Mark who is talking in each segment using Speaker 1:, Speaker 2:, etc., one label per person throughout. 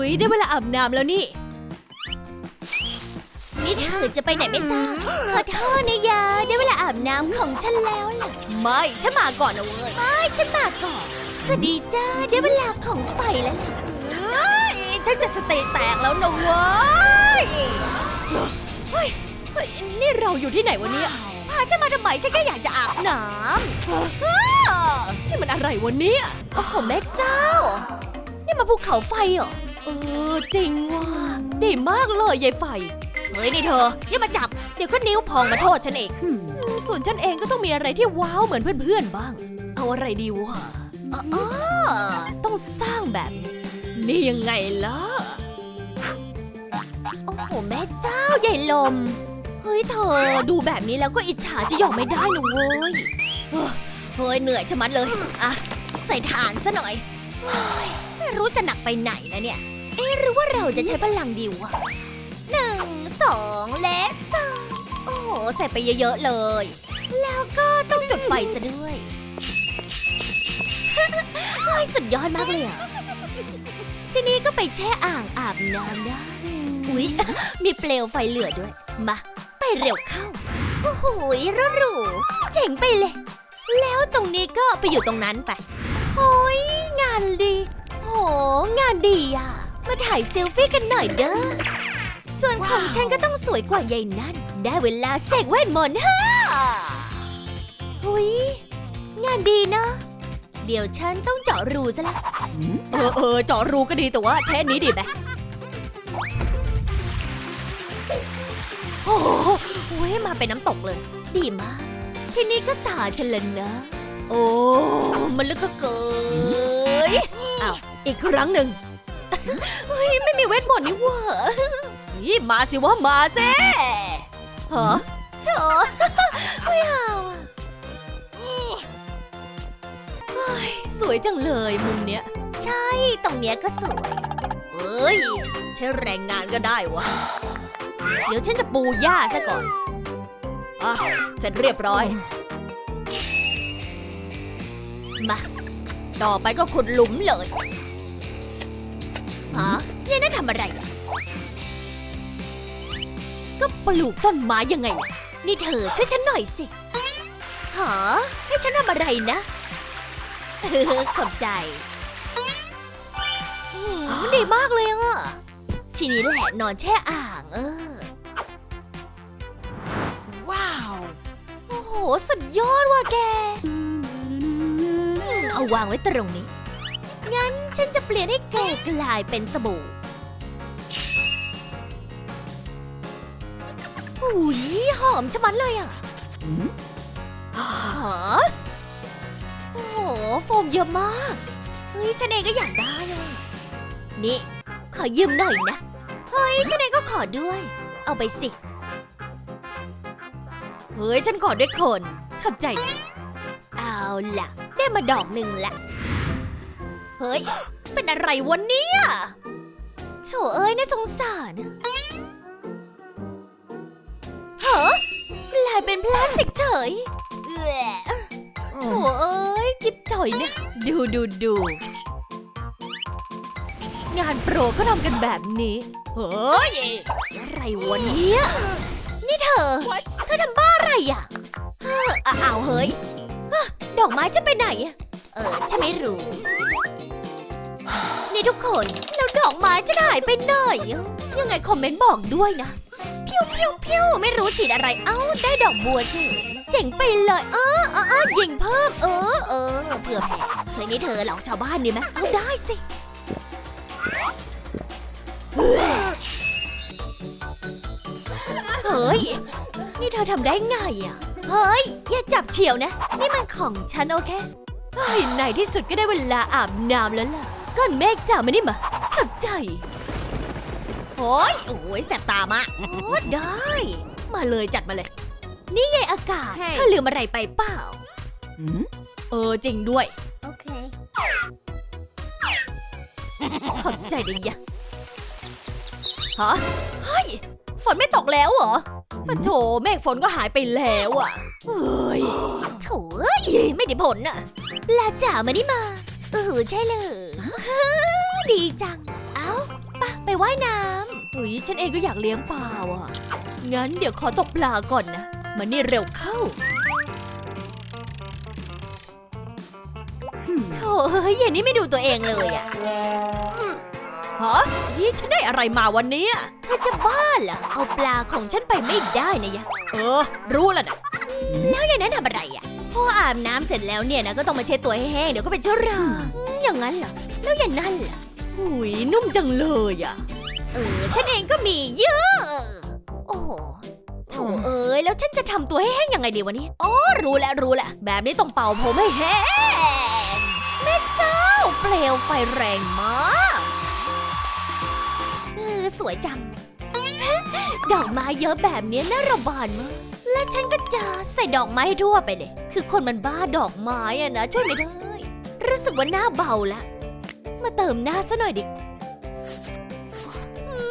Speaker 1: หุยได้เวลาอาบน้ำแล้วนี่ นี่เธอจะไปไหนไม่ทราบขอโทษนะยาได้เวลาอาบน้ำของฉันแล้วล่ะ ไม่ฉันมาก่อนนะเว้ย ไม่ฉันมาก่อน สวัสดีจ้าได้เวลาของไฟแล้วล่ะเฮ้ยฉันจะสติแตกแล้วนะเว้ยเฮ้ยเฮ้ยนี่เราอยู่ที่ไหนวะเนี่ยพาฉันมาทำไมฉันก็อยากจะอาบน้ำอ้าวนี่มันอะไรวะเนี่ยโอ้โหแม่เจ้า นี่มาภูเขาไฟเหรอ เออจริงว่ะดีมากเลยยายไฟ เฮ้ยนี่เธอ อย่ามาจับ เดี๋ยวก็นิ้วพองมาโทษฉันเองอืมส่วนฉันเองก็ต้องมีอะไรที่ว้าวเหมือนเพื่อนๆบ้าง เอาอะไรดีวะอ๋ออ๋อต้องสร้างแบบนี้นี่ยังไงล่ะ โอ้โหแม่เจ้าใหญ่ลม เฮ้ยเธอดูแบบนี้แล้วก็อิจฉาจะยอมไม่ได้นะเว้ย เฮ้ยเฮ้ยเหนื่อยชะมัดเลย อะ ใส่ฐานซะหน่อยเฮ้ยไม่รู้จะหนักไปไหนแล้วเนี่ย เอ๊ะหรือว่าเราจะใช้พลังดีวะหนึ่งสองและสามโอ้โหใส่ไปเยอะๆเลย แล้วก็ต้องจุดไฟซะด้วยเฮ้ยสุดยอดมากเลยอะทีนี้ก็ไปแช่อ่างอาบน้ำได้อุ๊ย มีเปลวไฟเหลือด้วย มา ไปเร็วเข้า โอ้โหรูหรูเจ๋งไปเลย แล้วตรงนี้ก็ไปอยู่ตรงนั้นไปโอ้ยงานดีโหงานดีอะ มาถ่ายเซลฟี่กันหน่อยเด้อ ส่วนของฉันก็ต้องสวยกว่ายายนั่น ได้เวลาเสกเวทมนต์ฮ่าหุยงานดีเนาะ เดี๋ยวฉันต้องเจาะรูซะละเออเออเจาะรูก็ดีแต่ว่าใช้อันนี้ดีไหมโอ้โหเว้ยมาเป็นน้ำตกเลย ดีมาก ทีนี้ก็ตาฉันแล้วนะ โอ้ มันลึกก็เกินอ้าว อีกครั้งหนึ่ง เฮ้ยไม่มีเวทมนต์นี่หว่านี่มาสิว่ามาสิฮะโถไม่เอาอะเฮ้ยสวยจังเลยมุมเนี้ย ใช่ตรงเนี้ยก็สวยเอ้ยใช้แรงงานก็ได้วะ เดี๋ยวฉันจะปูหญ้าซะก่อนอะเสร็จเรียบร้อย มา ต่อไปก็ขุดหลุมเลย ฮะยายนั่นทำอะไรอะก็ปลูกต้นไม้ยังไงล่ะนี่เธอช่วยฉันหน่อยสิหาให้ฉันทำอะไรนะเออขอบใจอืมดีมากเลยอะ ทีนี้แหละนอนแช่อ่างเออ
Speaker 2: ว้าว
Speaker 1: โอ้โห สุดยอดว่ะแกอืมเอาวางไว้ตรงนี้ งั้นฉันจะเปลี่ยนให้แกกลายเป็นสบู่อุ้ยหอมชะมัดเลยอะฮะโอ้โหโฟมเยอะมาก เฮ้ยฉันเองก็อยากได้อะนี่ ขอยืมหน่อยนะ เฮ้ยฉันเองก็ขอด้วย เอาไปสิ เฮ้ยฉันขอด้วยคน ขอบใจนะ เอาล่ะ ได้มาดอกหนึ่งละ เฮ้ย เป็นอะไรวะเนี่ยโถเอ้ยน่าสงสารเหรอกลายเป็นพลาสติกเฉยโถเอ้ยจิบจ่อยเนี่ย ดูดูดูงานโปรก็ทำกันแบบนี้ เฮ้ย อะไรวะเนี่ย นี่เธอ เธอทำบ้าอะไรอะเอ้าวเฮ้ย ดอกไม้จะไปไหน เออฉันไม่รู้ นี่ทุกคนแล้วดอกไม้จะหายไปไหนอะยังไงคอมเมนต์บอกด้วยนะพิวพิวพิวไม่รู้ฉีดอะไรเอ้าได้ดอกบัวเฉยเจ๋งไปเลยเออเออเออยิงเพิ่มเออเออเผื่อแผ่เคยนี่เธอหลอกชาวบ้านดีไหมเอาได้สิเฮ้ย นี่เธอทำได้ไงอะ เฮ้ย อย่าจับเฉียวนะ นี่มันของฉันโอเค เฮ้ยในที่สุดก็ได้เวลาอาบน้ำแล้วล่ะ ก้อนเมฆจ่ามานี่มาขับใจ โอ้ยโอ้ยแสบตามากโอ้ได้ มาเลยจัดมาเลย นี่ยายอากาศ
Speaker 2: เฮ้ย
Speaker 1: เธอลืมอะไรไปเปล่าเออจริงด้วย
Speaker 2: Okay.
Speaker 1: ขอบใจดิยะฮะเฮ้ย ฝนไม่ตกแล้วเหรอปะโถเมฆฝนก็หายไปแล้วอะ เฮ้ย โถเอ้ยไม่ได้ผลน่ะ ลาจ๋ามานี่มา เออใช่เลย ดีจัง เอ้าปะไปว่ายน้ำเฮ้ยฉันเองก็อยากเลี้ยงปลาว่ะ งั้นเดี๋ยวขอตกปลาก่อนนะ มานี่เร็วเข้าโธ่เฮ้ยอย่างนี้ไม่ดูตัวเองเลยอะฮะนี่ฉันได้อะไรมาวันนี้อะเธอจะบ้าเหรอ เอาปลาของฉันไปไม่ได้นะยะ เออ รู้แล้วนะ แล้วอย่างนั้นทำอะไรอะ พออาบน้ำเสร็จแล้วเนี่ยนะก็ต้องมาเช็ดตัวให้แห้งเดี๋ยวก็เป็นเชื้อราอย่างนั้นเหรอแล้วอย่างนั้นล่ะหุยนุ่มจังเลยอะเออฉันเองก็มีเยอะ โอ้โหโถเอ้ยแล้วฉันจะทำตัวให้แห้งยังไงดีวะเนี่ยอ๋อรู้แล้วรู้แล้วแบบนี้ต้องเป่าผมให้แห้งแม่เจ้า เปลวไฟแรงมากเออสวยจัง ดอกไม้เยอะแบบนี้น่าระบานมาก และฉันก็จะใส่ดอกไม้ให้ทั่วไปเลย คือคนมันบ้าดอกไม้อะนะช่วยไม่ได้ รู้สึกว่าหน้าเบาละ มาเติมหน้าซะหน่อยดิ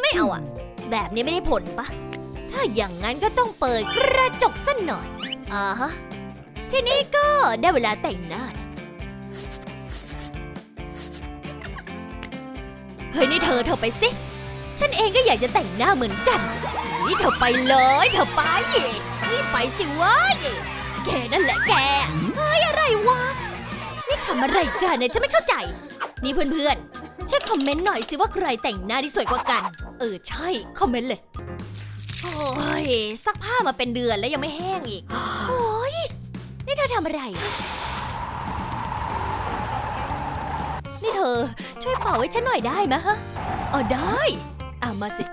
Speaker 1: ไม่เอาอะแบบนี้ไม่ได้ผลปะ ถ้าอย่างนั้นก็ต้องเปิดกระจกสักหน่อยอ่าฮะ ทีนี้ก็ได้เวลาแต่งหน้า เฮ้ยนี่เธอเธอไปสิ ฉันเองก็อยากจะแต่งหน้าเหมือนกัน นี่เธอไปเลย เธอไป นี่ไปสิเว้ย แกนั่นแหละแก เฮ้ยอะไรวะ นี่ทำอะไรกันเนี่ยฉันไม่เข้าใจ นี่เพื่อนๆช่วยคอมเมนต์หน่อยสิว่าใครแต่งหน้าที่สวยกว่ากัน เออใช่ คอมเมนต์เลย โอ้ยซักผ้ามาเป็นเดือนแล้วยังไม่แห้งอีก โอ้ยนี่เธอทำอะไร นี่เธอช่วยเป่าให้ฉันหน่อยได้ไหมฮะอ๋อได้ อะมาสิ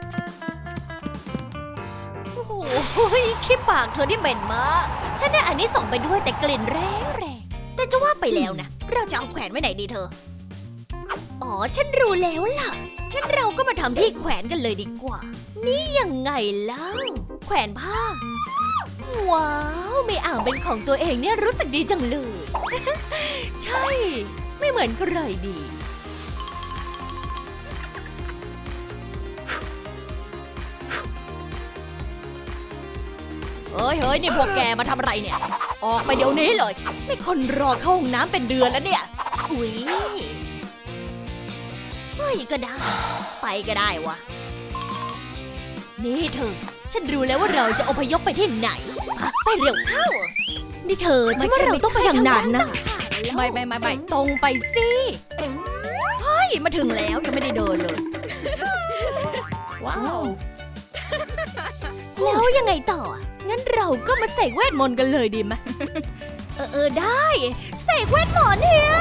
Speaker 1: โอ้โหขี้ปากเธอที่เหม็นมาก ฉันได้อันนี้ส่งไปด้วยแต่กลิ่นแรงแรงแต่จะว่าไปแล้วนะ เราจะเอาแขวนไว้ไหนดีเธอ อ๋อ ฉันรู้แล้วล่ะ งั้นเราก็มาทำที่แขวนกันเลยดีกว่า นี่ยังไงเล่า แขวนผ้า ว้าว ไม่อ่างเป็นของตัวเองเนี่ยรู้สึกดีจังเลย ใช่ ไม่เหมือนใครดี ฮ้ยเฮ้ยนี่พวกแกมาทำอะไรเนี่ย ออกไปเดี๋ยวนี้เลย ไม่คนรอเข้าห้องน้ำเป็นเดือนแล้วเนี่ย อุ๊ยเฮ้ยก็ได้ ไปก็ได้วะ นี่เธอ ฉันรู้แล้วว่าเราจะอพยพไปที่ไหนฮะไปเร็วเข้า นี่เธอฉันว่าเราต้องไปทางนั้นนะ ไม่ไม่ไม่ไม่ตรงไปสิ เฮ้ย มาถึงแล้วยังไม่ได้เดินเลย
Speaker 2: Wow.
Speaker 1: แล้วยังไงต่ออะ งั้นเราก็มาเสกเวทมนต์กันเลยดีไหม เออเออได้ เสกเวทมนต์เฮีย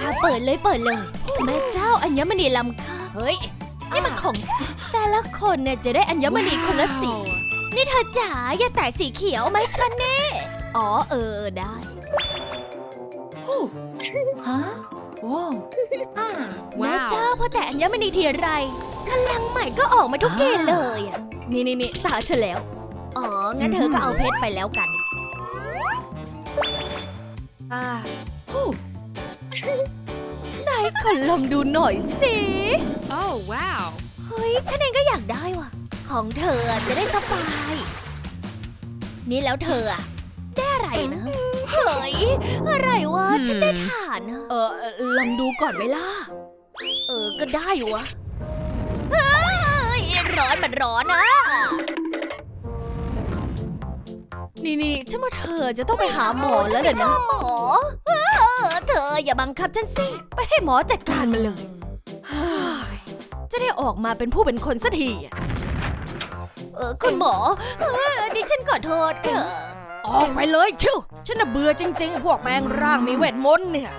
Speaker 1: อะเปิดเลยเปิดเลย แม่เจ้าอัญมณีล้ำค่าเฮ้ย นี่มันของฉันแต่ละคนเนี่ยจะได้อัญมณีคนละสี นี่เธอจ๋าอย่าแตะสีเขียวไหมฉันเน่อ๋อเออได้
Speaker 2: Huh? Whoa.
Speaker 1: แม่เจ้าพอแต่อัญมณีทีไรพลังใหม่ก็ออกมาทุกทีเลยอะ นี่นี่นี่ตาฉันแล้ว อ๋อ งั้นเธอก็เอาเพชรไปแล้วกัน
Speaker 2: Ah.
Speaker 1: ไหนขอลองดูหน่อยสิ
Speaker 2: Oh, wow.
Speaker 1: เฮ้ย ฉันเองก็อยากได้ว่ะ ของเธอจะได้สบาย นี่แล้วเธออะได้อะไรนะเฮ้ย อะไรวะ ฉันได้ถ่านนะเออลองดูก่อนไหมล่ะ เออ ก็ได้วะเฮ้ย ร้อนมันร้อนนะนี่นี่ฉันว่าเธอจะต้องไปหาหมอแล้วเหรอนะหมอเออเธออย่าบังคับฉันสิ ไปให้หมอจัดการมันเลยเฮ้ยจะได้ออกมาเป็นผู้เป็นคนสักทีอะเออคุณหมอเออดิฉันขอโทษค่ะ
Speaker 3: ออกไปเลยชิวฉันน่ะเบื่อจริงๆ พวกแปลงร่างมีเวทมนต์เนี่ย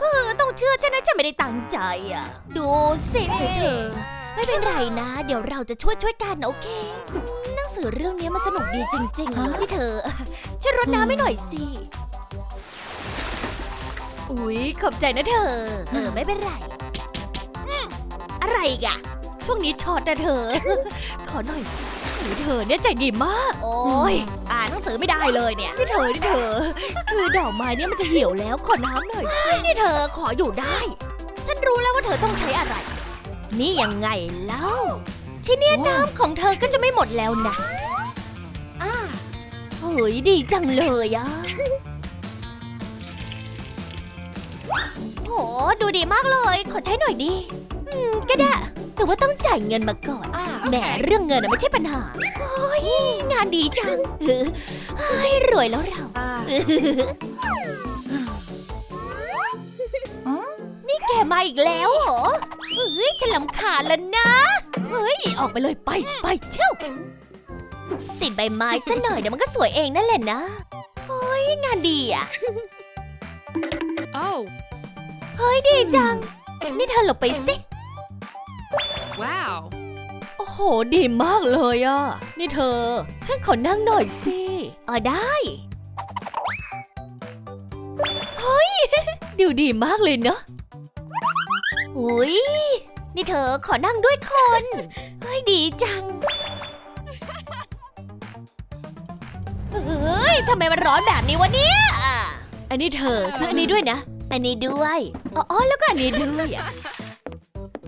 Speaker 1: เออต้องเชื่อฉันนะฉันไม่ได้ตั้งใจอะ ดูสิเธอ ไม่เป็นไรนะ เดี๋ยวเราจะช่วยช่วยกันโอเค หนังสือเรื่องนี้มันสนุกดีจริงๆ
Speaker 2: ฮะ
Speaker 1: นี่เธอ ช่วยรดน้ำให้หน่อยสิ อุ๊ย ขอบใจนะเธอ เออ ไม่เป็นไรอืมอะไรอีกอะช่วงนี้ช็อตนะเธอ ขอหน่อยสิโอ้ยเธอเนี่ยใจดีมาก โอ้ยอ่านหนังสือไม่ได้เลยเนี่ยนี่เธอนี่เธอ คือดอกไม้เนี่ยมันจะเหี่ยวแล้วขอน้ำหน่อยสินี่เธอขออยู่ได้ ฉันรู้แล้วว่าเธอต้องใช้อะไร นี่ยังไงเล่า ที่เนี่ยน้ำของเธอก็จะไม่หมดแล้วนะ
Speaker 2: Ah.
Speaker 1: เฮ้ยดีจังเลยอะโหดูดีมากเลย ขอใช้หน่อยดิอืมก็ได้ แต่ว่าต้องจ่ายเงินมาก่อน
Speaker 2: อ่า
Speaker 1: แหมเรื่องเงินอะไม่ใช่ปัญหา โอ้ยงานดีจังเออเฮ้ยรวยแล้วเรา มาอีกแล้วเหรอ เฮ้ยฉันลำคาญแล้วนะ เฮ้ย ออกไปเลยไปไปเชี่ยวติดใบไม้ซะหน่อยเดี๋ยวมันก็สวยเองนั่นแหละนะเฮ้ยงานดีอะ
Speaker 2: Oh,
Speaker 1: เฮ้ยดีจัง นี่เธอหลบไปสิ
Speaker 2: wow.
Speaker 1: โอ้โห ดีมากเลยอะ นี่เธอ ฉันขอนั่งหน่อยสิเออได้ เฮ้ย ดูดีมากเลยเนอะ อุ้ยนี่เธอขอนั่งด้วยคน เฮ้ยดีจัง เฮ้ยทำไมมันร้อนแบบนี้วะเนี่ย อันนี้เธอซื้ออันนี้ด้วยนะ อันนี้ด้วย อ๋อแล้วก็อันนี้ด้วยอะ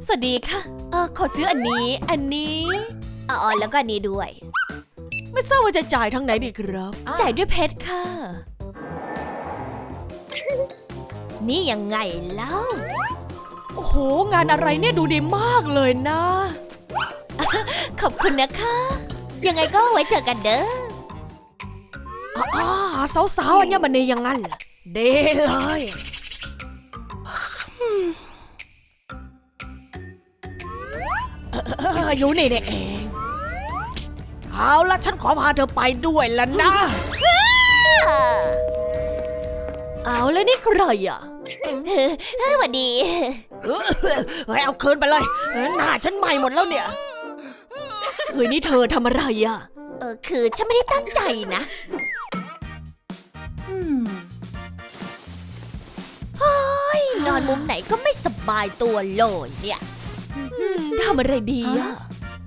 Speaker 1: สวัสดีค่ะ เออขอซื้ออันนี้ อันนี้ อ๋อแล้วก็อันนี้ด้วย ไม่ทราบว่าจะจ่ายทางไหนดีครับ จ่ายด้วยเพชรค่ะ นี่ยังไงเล่า โอ้โห งานอะไรเนี่ยดูดีมากเลยนะ ขอบคุณนะคะ ยังไงก็ไว้เจอกันเด้อ
Speaker 3: อ๋อสาวๆอันเนี้ยมันนี่อยังงั้นเหรอเด้เลยเออเอออยู่นี่นี่เอง เอาละฉันขอพาเธอไปด้วยแล้วนะ
Speaker 1: เอาแล้วนี่ใครอะ เฮ้ยหวัดดี
Speaker 3: เออเฮ้ยเอาคืนไปเลยเออหน้าฉันใหม่หมดแล้วเนี่ย
Speaker 1: เฮ้ยนี่เธอทำอะไรอะ เออคือฉันไม่ได้ตั้งใจนะ
Speaker 2: Hmm.
Speaker 1: เฮ้ยนอนมุมไหนก็ไม่สบายตัวเลยเนี่ยทำอะไรดีอะ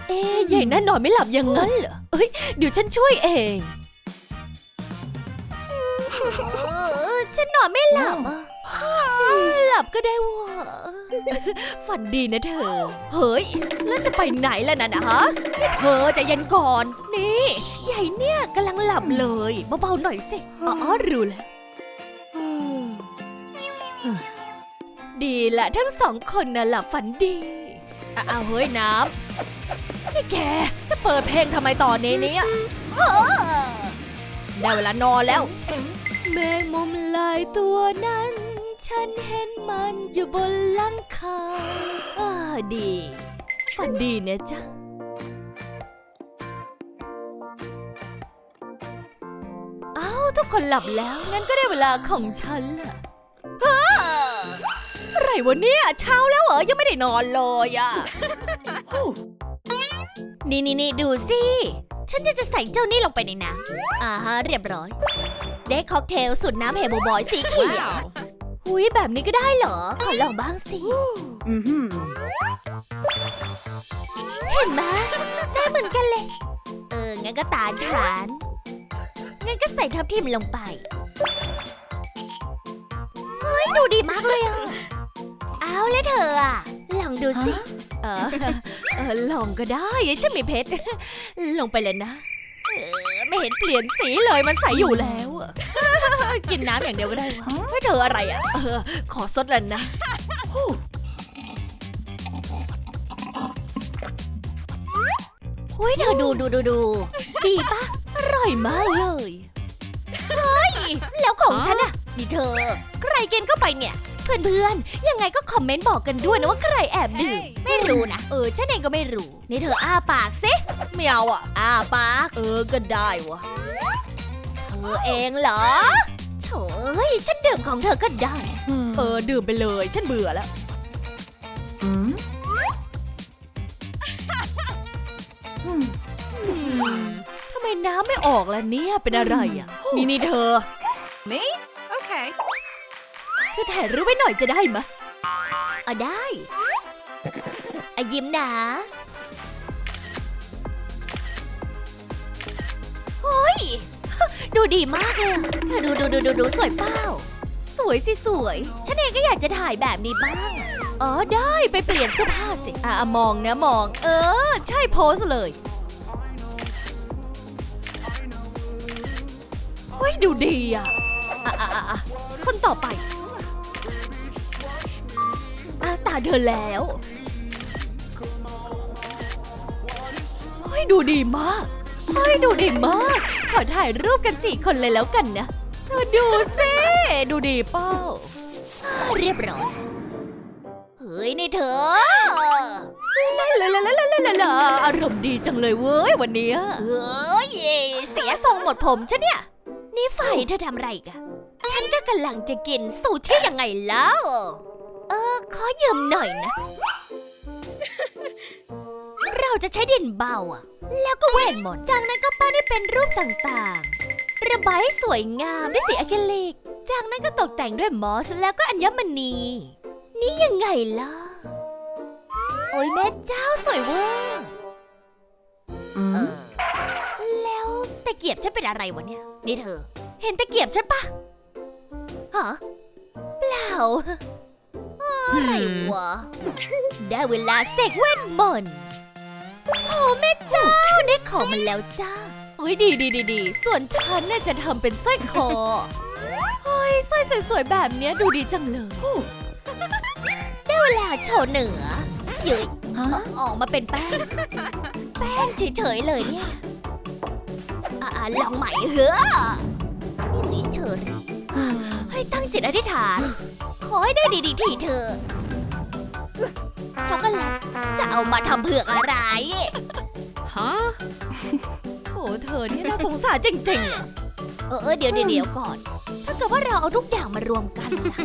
Speaker 1: เอ๊ยใหญ่นั่นนอนไม่หลับอยังงั้นเหรอ เอ้ยเดี๋ยวฉันช่วยเอง ฉันนอนไม่หลับอะ หลับก็ได้วะฝันดีนะเธอ เฮ้ย แล้วจะไปไหนล่ะนะนะฮะนี่เธอจะเย็นก่อน นี่ใหญ่เนี่ยกำลังหลับเลยเบาๆหน่อยสิ อ๋อรู้แล้วดีละทั้งสองคนน่ะหลับฝันดีอ้าวเฮ้ยน้ำนี่แกจะเปิดเพลงทำไมตอนนี้เนี่ยได้เวลานอนแล้ว แมงมุมลายตัวนั้น ฉันเห็นมันอยู่บนหลังคาอาดี ฝันดีนะจ๊ะ เอ้า ทุกคนหลับแล้ว งั้นก็ได้เวลาของฉันละอะไรวะเนี่ย เช้าแล้วเหรอ ยังไม่ได้นอนเลยอะนี่นี่นี่ดูสิ ฉันจะจะใส่เจ้านี่ลงไปในน้ำอ่าฮะเรียบร้อย ได้ค็อกเทลสูตรน้ำเฮโบบอยสีเขียว
Speaker 2: Wow.
Speaker 1: หุยแบบนี้ก็ได้เหรอ ขอลองบ้างสิ
Speaker 2: Mm-hmm.
Speaker 1: เห็นไหมได้เหมือนกันเลย เออ งั้นก็ตาฉัน งั้นก็ใส่ทับทิมลงไป เฮ้ย ดูดีมากเลยอะ เอาแล้วเธออะ ลองดูสิ เออเออลองก็ได้ฉันมีเพชร ลงไปเลยนะ เออ ไม่เห็นเปลี่ยนสีเลยมันใสอยู่แล้วอะ กินน้ำอย่างเดียวก็ได้วะไม่เธออะไรอะเออขอซดแล้วนะเฮ้ยเธอดูดูดูดูดีปะอร่อยมากเลยเฮ้ยแล้วของฉันอะนี่เธอ ใครกินเข้าไปเนี่ย เพื่อนๆ ยังไงก็คอมเมนต์บอกกันด้วยนะว่าใครแอบดื่มไม่รู้นะ เออฉันเองก็ไม่รู้ นี่เธออ้าปากสิ
Speaker 3: ไม่เอาอะ
Speaker 1: อ้าปาก
Speaker 3: เออก็ได้วะ
Speaker 1: เธอเองเหรอโถเอ้ย ฉันดื่มของเธอก็ได้
Speaker 2: Hmm.
Speaker 3: เออ ดื่มไปเลย ฉันเบื่อแล้ว
Speaker 2: Hmm.
Speaker 1: อืมทำไมน้ำไม่ออกล่ะเนี่ย เป็นอะไรอะ
Speaker 3: นี่นี่เธอ
Speaker 2: Me? Okay.
Speaker 1: คือถ่ายรูปไว้หน่อยจะได้มะอะได้อะยิ้มนะเฮ้ย ดูดีมากเลยดูดูดูดูดูสวยเป้า สวยสิสวย ฉันเองก็อยากจะถ่ายแบบนี้บ้าง อ๋อได้ไปเปลี่ยนเสื้อผ้าสิ อะมองนะมอง เออ ใช่โพสเลยเฮ้ยดูดีอะอะคนต่อไปอาตาเธอแล้วเฮ้ยดูดีมาก เฮ้ยดูดีมาก ขอถ่ายรูปกันสี่คนเลยแล้วกันนะ เธอดูสิดูดีเป้าอ่าเรียบร้อย เฮ้ยนี่เธอลาลาลาลาลาลาลาอารมณ์ดีจังเลยเว้ยวันเนี้ยเฮ้ยเสียทรงหมดผมฉันเนี่ย นี่ไฟเธอทำไรกะฉันก็กำลังจะกินซูชิยังไงแล้ว เออขอยืมหน่อยนะ เราจะใช้ดินเบาอะแล้วก็เวทมนต์จากนั้นก็ปั้นให้เป็นรูปต่างๆ ระบายให้สวยงามด้วยสีอะคริลิก จากนั้นก็ตกแต่งด้วยมอสแล้วก็อัญมณี นี่ยังไงล่ะ โอ้ยแม่เจ้าสวยเวอร์เออแล้วตะเกียบฉันเป็นอะไรวะเนี่ย นี่เธอ เห็นตะเกียบฉันปะฮะเปล่า อะไรวะ ได้เวลาเสกเวทมนต์ โอ้แม่เจ้าได้ของมันแล้วจ้าโอ้ยดีดีดีดีส่วนฉันน่าจะทำเป็นสร้อยคอเฮ้ยสร้อยสวยๆแบบเนี้ยดูดีจังเลยได้เวลาโชว์เหนือเย้ยออกมาเป็นแป้ง แป้งเฉยๆเลยเนี่ยอลองใหม่เหรอนี่เชอรี่ให้ตั้งจิตอธิษฐาน ขอให้ได้ดีๆทีเธอะ ช็อกโกแลต จะเอามาทำเผือกอะไร
Speaker 2: Huh?
Speaker 1: โถเธอนี่น่าสงสารจริงๆอะเออเออเดี๋ยวเดี๋ยวเดี๋ยวก่อน ถ้าเกิดว่าเราเอาทุกอย่างมารวมกันล่ะ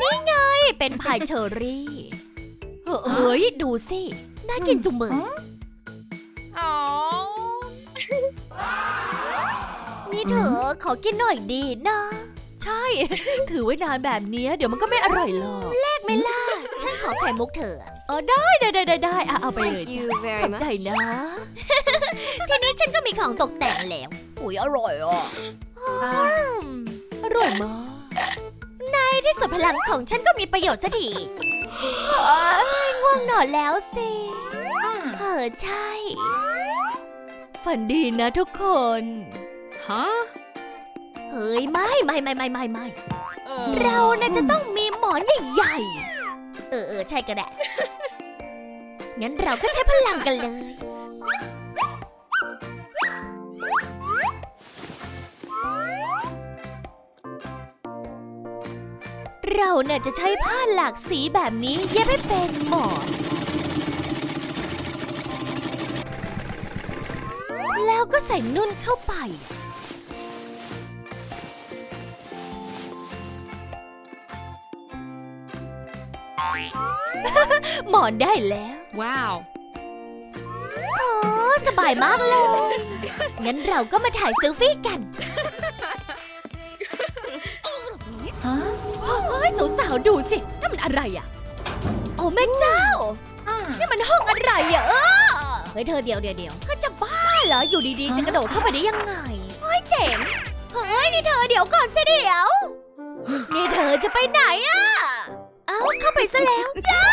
Speaker 1: นี่ไง เป็นพายเชอรี่เออเอ้ยดูสิ น่ากินจุงมือ
Speaker 2: Oh.
Speaker 1: นี่เธอขอกินหน่อยดีนะ ใช่ ถือไว้นานแบบเนี้ยเดี๋ยวมันก็ไม่อร่อยหรอกแลกไหมล่ะ ฉันขอไข่มุกเธอเออได้ได้ได้ได้ได้อะเอาไปเลย
Speaker 2: Thank
Speaker 1: จ้ะ
Speaker 2: you
Speaker 1: ข
Speaker 2: very
Speaker 1: อบใจ
Speaker 2: much.
Speaker 1: นะ ทีนี้ฉันก็มีของตกแต่งแล้วอุ้ยอร่อยอะอืมอร่อยมากในที่สุดพลังของฉันก็มีประโยชน์สักทีเอ้ยง่วงนอนแล้วสิเออใช่ ฝันดีนะทุกคน
Speaker 2: Huh?
Speaker 1: เฮ้ยไม่ไม่ไม่ไม่ไม่ไม่
Speaker 2: Uh,
Speaker 1: เราน่ะจะต้องมีหมอนใหญ่ๆ เออเออใช่ก็ได้ งั้นเราก็ใช้พลังกันเลย เราเนี่ยจะใช้ผ้าหลากสีแบบนี้เย็บให้เป็นหมอน แล้วก็ใส่นุ่นเข้าไป หมอนได้แล้ว
Speaker 2: wow.
Speaker 1: โอ้สบายมากเลย งั้นเราก็มาถ่ายเซลฟี่กันเฮ้ยสาวๆดูสินั่นมันอะไรอะ โอ้แม่เจ้า นี่มันห้องอะไรอะเออเฮ้ยเธอเดี๋ยวเดี๋ยวเดี๋ยวเธอจะบ้าเหรออยู่ดีๆ จะกระโดดเข้าไปได้ยังไงเฮ้ยเจ๋ง เฮ้ยนี่เธอเดี๋ยวก่อนสิเดี๋ยว นี่เธอจะไปไหนอะ เอ้าเข้าไปซะแล้วย่า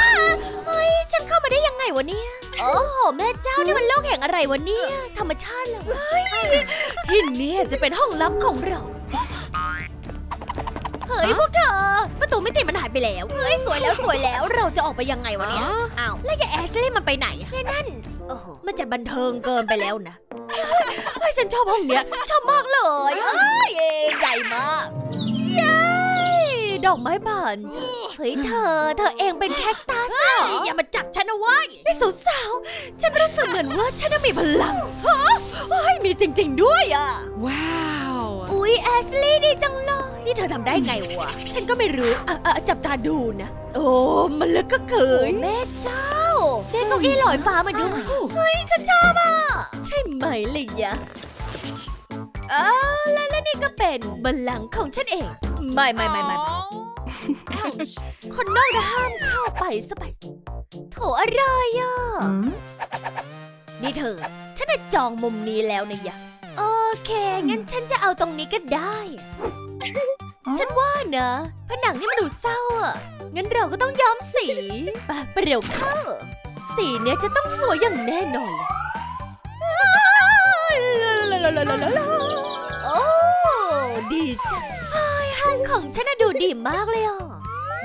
Speaker 1: เฮ้ย ฉันเข้ามาได้ยังไงวะเนี่ย โอ้โห แม่เจ้านี่มันโลกแห่งอะไรวะเนี่ย ธรรมชาติเหรอเฮ้ยที่เนี่ยจะเป็นห้องลับของเรา เฮ้ย พวกเธอ ประตูมิติมันหายไปแล้ว เฮ้ย สวยแล้วสวยแล้ว เราจะออกไปยังไงวะเนี่ย
Speaker 2: Huh?
Speaker 1: อ้าว แล้วยายแอชลี่มันไปไหนอะยายนั่น โอ้โห มันจะบันเทิงเกินไปแล้วนะเฮ้ย ฉันชอบห้องเนี้ย ชอบมากเลย เอ้ย อกไม้บานจ้ะเฮ้ยเธอ เธอเองเป็นแคคตัสเหรออย่ามาจับฉันนะเว้ยนี่สาวๆ ฉันรู้สึกเหมือนว่าฉันน่ะมีพลังฮะเฮ้ยมีจริง ๆ ด้วยอะ
Speaker 2: Wow.
Speaker 1: อุ๊ยแอชลี่ดีจังเลย นี่เธอทำได้ไงวะ ฉันก็ไม่รู้อะอะจับตาดูนะ โอ้ มันลึกก็เกยแม่เจ้าได้เก้าอี้ลอยฟ้ามาด้วยเฮ้ยฉันชอบอะ ใช่ไหมเลยยะเออแล้วแล้วนี่ก็เป็นบัลลังก์ของฉันเอง ไม่ไม่ไม่ไม่ไม่
Speaker 2: Aw. Ouch.
Speaker 1: คนนอกนะห้ามเข้าไปซะไป โถอะไรอะ นี่เธอ ฉันจะจองมุมนี้แล้วนะยะ โอเค งั้นฉันจะเอาตรงนี้ก็ได้ ฉันว่านะผนังนี่มันดูเศร้าอะ งั้นเราก็ต้องย้อมสีไปไปเร็วเข้า สีเนี้ยจะต้องสวยอย่างแน่นอนเลยโอ้ดีจังเฮ้ยห้องของฉันน่ะดูดีมากเลยอะ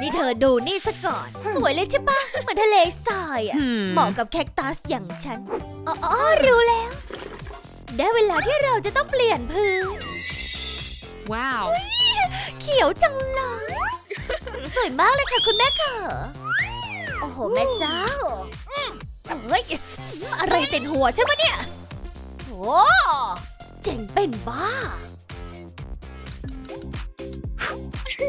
Speaker 1: นี่เธอดูนี่ซะก่อน สวยเลยใช่ปะเหมือนทะเลทรายอะ เหมาะกับแคคตัสอย่างฉัน อ๋อรู้แล้ว ได้เวลาที่เราจะต้องเปลี่ยนพื้น
Speaker 2: Wow.
Speaker 1: เขียวจังเลย สวยมากเลยค่ะคุณแม่ค่ะ โอ้โห แม่เจ้าเฮ้ย อะไรติดหัวใช่ไหมเนี่ย โอ้เจ๋งเป็นบ้า โอ้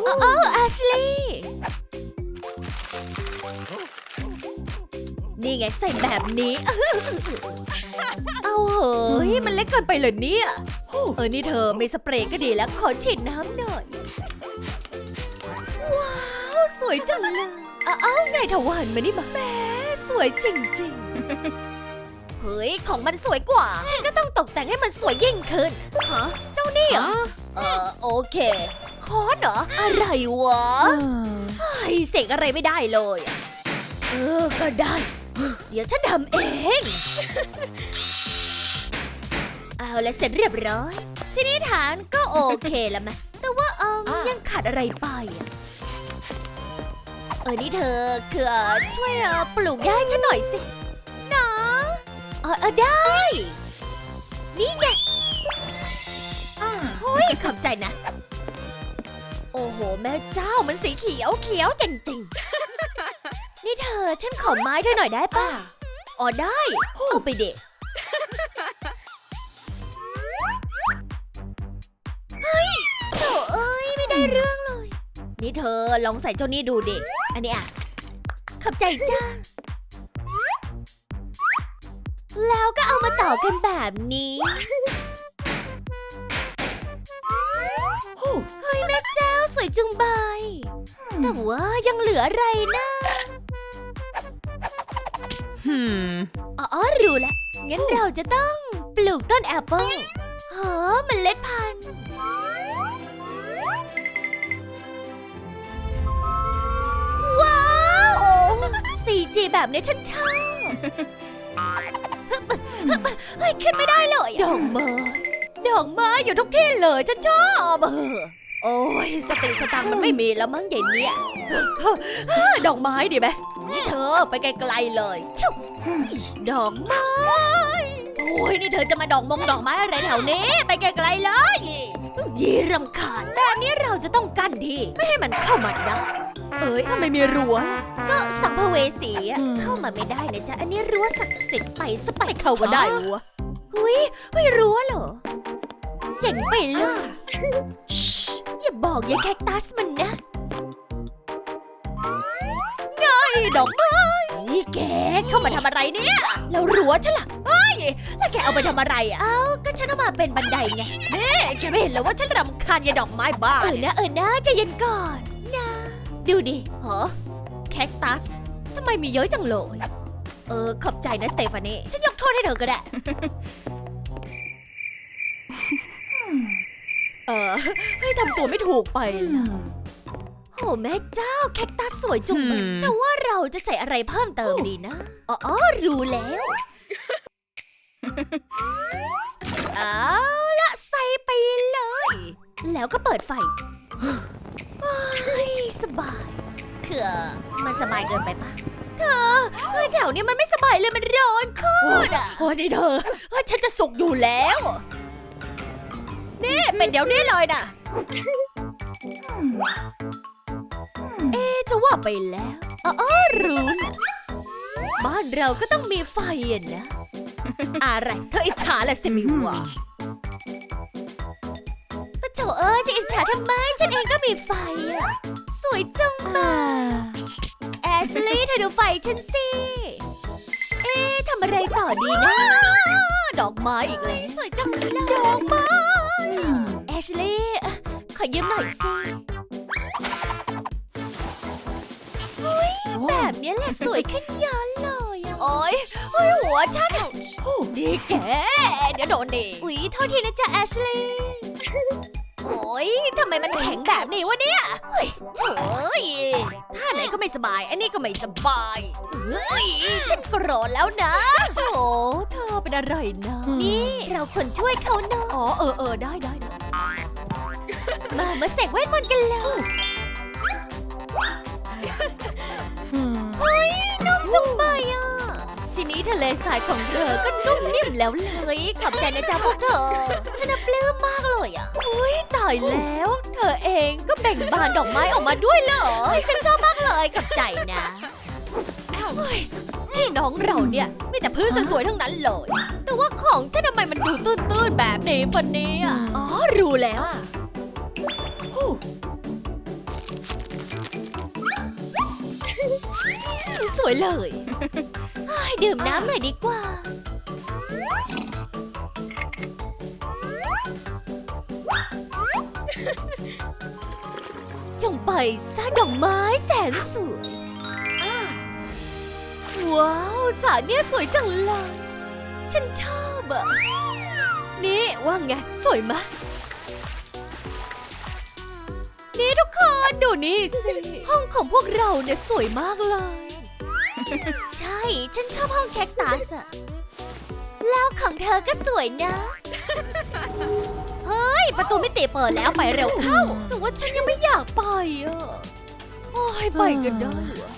Speaker 1: โอ้โอ้อาชลีย์นี่ไงใส่แบบนี้ เอาเหยมันเล็กเกินไปเลยเนี่ย เออ นี่เธอไมีสเปรย์ก็ดีแล้ว ขอฉีดน้ำหน่อย ว้าว สวยจังเลยเอาเอาไงถวันมานี่มาแหมสวยจริงๆ เฮ้ย ของมันสวยกว่า ฉันก็ต้องตกแต่งให้มันสวยยิ่งขึ้น ฮะ เจ้านี่เหรอ เออโอเค คอนเหรอ อะไรวะเฮ้ยเสกอะไรไม่ได้เลยอะเออ ก็ได้ เดี๋ยวฉันทำเอง เอาละเสร็จเรียบร้อย ทีนี้ฐานก็โอเคแล้วไหมแต่ว่าเอม
Speaker 2: อะ
Speaker 1: ยังขาดอะไรไปอะเออนี่เธอคือเอ่อช่วยเอ่อปลูกหญ้าให้ฉันหน่อยสินะเออเออได้ นี่ไงเฮ้ย ขอบใจนะ โอ้โห แม่เจ้ามันสีเขียวเขียวจริงๆ นี่เธอฉันขอไม้เธอหน่อยได้ป่ะ อ๋อได้ เอาไปเด็เฮ้ยโถเอ้ยไม่ได้เรื่องเลย นี่เธอลองใส่เจ้านี่ดูดิ อันเนี้ยขอบใจจ้า แล้วก็เอามาต่อกันแบบนี้ เฮ้ยแม่เจ้าสวยจุงใบายแต่ว่ายังเหลืออะไรนะ
Speaker 2: Hmm.
Speaker 1: อ๋อรู้แล้ว งั้นเราจะต้องปลูกต้นแอปเปิ้ลหอมันเล็ดพันธุ์ว้าวโอ้ 4G แบบนี้ฉันชอบ เฮ้ยขึ้นไม่ได้เลยดอกไม้ ดอกไม้อยู่ทุกที่เลย ฉันชอบเออโอ้ยสติสตังค์มันไม่มีแล้วมั้งใหญ่เนี่ยดอกไม้ดีไหมนี่เธอไปไกลๆเลยชุบดอกไม้ โอ้ยนี่เธอจะมาดอกมงดอกไม้อะไรแถวนี้ ไปไกลๆเลยยี่รำคาญแบบนี้เราจะต้องกั้นที่ ไม่ให้มันเข้ามาได้ เอ้ยทำไมมีรั้วล่ะก็สัมภเวสีอะ
Speaker 2: อืม
Speaker 1: เข้ามาไม่ได้นะจ๊ะ อันนี้รั้วศักดิ์สิทธิ์ไปสไปเข้าก็ได้รั้ว หุยไม่รั้วเหรอ เจ๋งไปเลยชอย่าบอกยายแคคตัสมันนะไงดอกไม้นี่แกเข้ามาทำอะไรเนี่ย แล้วรั้วฉันล่ะเฮ้ยแล้วแกเอาไปทำอะไรอะเอ้าก็ฉันเอามาเป็นบันไดไงนี่แกไม่เห็นเหรอว่าฉันรำคาญยายดอกไม้บ้าเออนะเออนะใจเย็นก่อนนะ ดูดิเหรอแคคตัสทำไมมีเยอะจังเลย เออ ขอบใจนะสเตฟานีฉันยก โทษให้เธอก็ได้ เออให้ทำตัวไม่ถูกไปละโอ้แม่เจ้าแคคตัสสวยจุงเลย
Speaker 2: Hmm.
Speaker 1: แต่ว่าเราจะใส่อะไรเพิ่มเติมดีนะ อ๋อออรู้แล้วเอาละใส่ไปเลย แล้วก็เปิดไฟโอ้ยสบายคือมันสบายเกินไปปะเธอเฮ้ยแถวนี้มันไม่สบายเลยมันร้อนโคตร อะโอ้ยนี่เธอเฮ้ยฉันจะสุกอยู่แล้ว นี่เป็นเดี๋ยวนี้เลยนะเอ๊ะจะว่าไปแล้วอ๋อรู้นะบ้านเราก็ต้องมีไฟอะนะ อะไร เธออิจฉาแหละสิมิวะปะโถเอ้ยจะอิจฉาทำไม ฉันเองก็มีไฟอะสวยจังเลยแอชลีย์เธอดูไฟฉันสิเอ๊ะ ทำอะไรต่อดีนะ ดอกไม้อีกแล้วสวยจังเลยดอกไม้แอชลีย์เอ่อขอยืมหน่อยสิเฮ้ยแบบนี้แหละสวยขึ้นเยอะเลยอะโอ๊ยเฮ้ยหัวฉันโอ้ดีแก เดี๋ยวโดนดิอุ๊ยโทษทีนะจ๊ะแอชลีย์โอ๊ยทำไมมันแข็งแบบนี้วะเนี่ยเฮ้ยโถ่ยท่า ไหนก็ไม่สบาย อันนี้ก็ไม่สบายเฮ้ยฉันโกรธแล้วนะ โอ้เธอเป็นอะไรนะนี่เราควรช่วยเขาเนาะอ๋อเออเออได้ได้ได้มามาเสกเวทมนต์กันเลยเฮ้ยนุ่มจังไปอะ ทีนี้ทะเลทรายของเธอก็นุ่มนิ่มแล้วเลยขอบใจนะจ๊ะพวกเธอ ฉันน่ะปลื้มมากเลยอะอุ้ยตายแล้ว เธอเองก็แบ่งบานดอกไม้ออกมาด้วยเหรอเฮ้ยฉันชอบมากเลยขอบใจนะเฮ้ยพี่น้องเราเนี่ยมีแต่พื้นสวยๆทั้งนั้นเลย แต่ว่าของฉันทำไมมันดูตื้นๆแบบนี้ฟันนี้อะอ๋อรู้แล้วสวยเลยเฮ้ย ดื่มน้ำหน่อยดีกว่า จงไปซะดอกไม้แสนสวยว้าวสระเนี่ยสวยจังเลย ฉันชอบอะนี่ว่าไง สวยมะนี่ทุกคน ดูนี่สิ ห้องของพวกเราเนี่ยสวยมากเลยใช่ ฉันชอบห้องแคคตัสอะแล้วของเธอก็สวยนะ เฮ้ย ประตูมิติเปิดแล้วไปเร็วเข้า แต่ว่าฉันยังไม่อยากไปอะ โอ้ยไปกันได้เหรอ